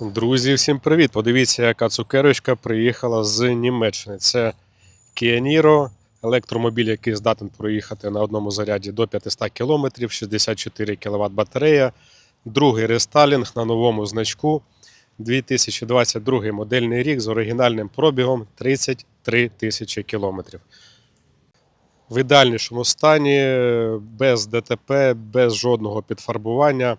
Друзі, всім привіт! Подивіться, яка цукерочка приїхала з Німеччини. Це Kia Niro, електромобіль, який здатен проїхати на одному заряді до 500 км, 64 кВт батарея. Другий рестайлінг на новому значку. 2022 модельний рік з оригінальним пробігом 33 тисячі кілометрів. В ідеальнішому стані, без ДТП, без жодного підфарбування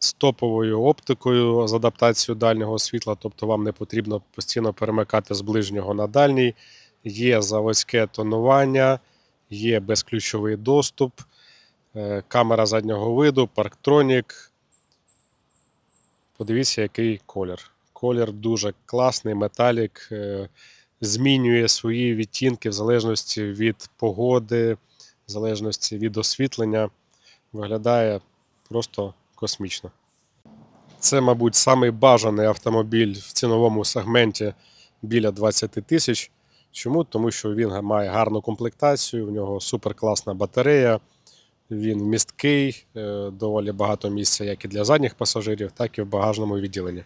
з топовою оптикою з адаптацією дальнього світла, тобто вам не потрібно постійно перемикати з ближнього на дальній. Є заводське тонування, є безключовий доступ, е, камера заднього виду, парктронік. Подивіться, який колір. Колір дуже класний, металік, е, змінює свої відтінки в залежності від погоди, в залежності від освітлення. Виглядає просто космічно. Це, мабуть, самий бажаний автомобіль в ціновому сегменті біля 20 тисяч. Чому? Тому що він має гарну комплектацію, в нього суперкласна батарея, він місткий, е, доволі багато місця як і для задніх пасажирів, так і в багажному відділенні.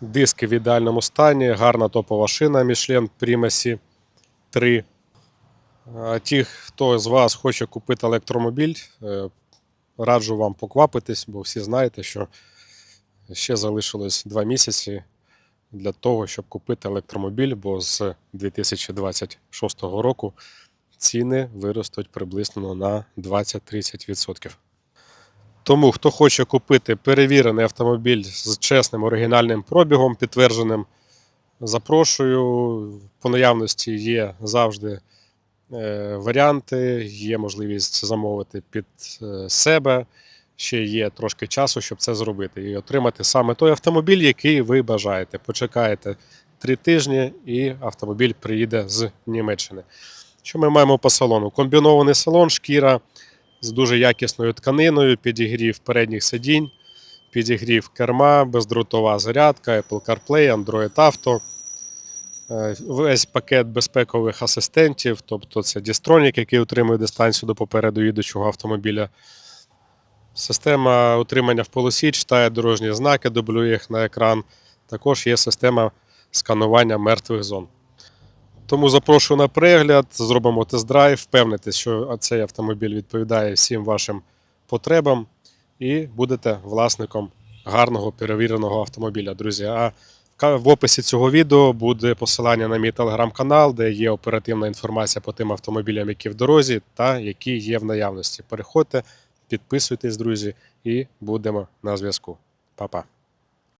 Диски в ідеальному стані, гарна топова шина Michelin Primacy 3. А ті, хто з вас хоче купити електромобіль, е, раджу вам поквапитись, бо всі знаєте, що ще залишилось два місяці для того, щоб купити електромобіль, бо з 2026 року ціни виростуть приблизно на 20-30%. Тому, хто хоче купити перевірений автомобіль з чесним оригінальним пробігом, підтвердженим, запрошую. По наявності є завжди е, варіанти, є можливість замовити під е, себе. Ще є трошки часу, щоб це зробити і отримати саме той автомобіль, який ви бажаєте. Почекаєте три тижні, і автомобіль приїде з Німеччини. Що ми маємо по салону? Комбінований салон, шкіра з дуже якісною тканиною, підігрів передніх сидінь, підігрів керма, бездротова зарядка, Apple CarPlay, Android Auto. Е, Весь пакет безпекових асистентів, тобто це Distronic, який утримує дистанцію до попереду їдучого автомобіля. Система утримання в полосі читає дорожні знаки, дублює їх на екран. Також є система сканування мертвих зон. Тому запрошую на перегляд, зробимо тест-драйв, впевнитись, що цей автомобіль відповідає всім вашим потребам, і будете власником гарного перевіреного автомобіля, друзі. А в описі цього відео буде посилання на мій телеграм-канал, де є оперативна інформація по тим автомобілям, які в дорозі, та які є в наявності. Переходьте, підписуйтесь, друзі, і будемо на зв'язку. Па-па.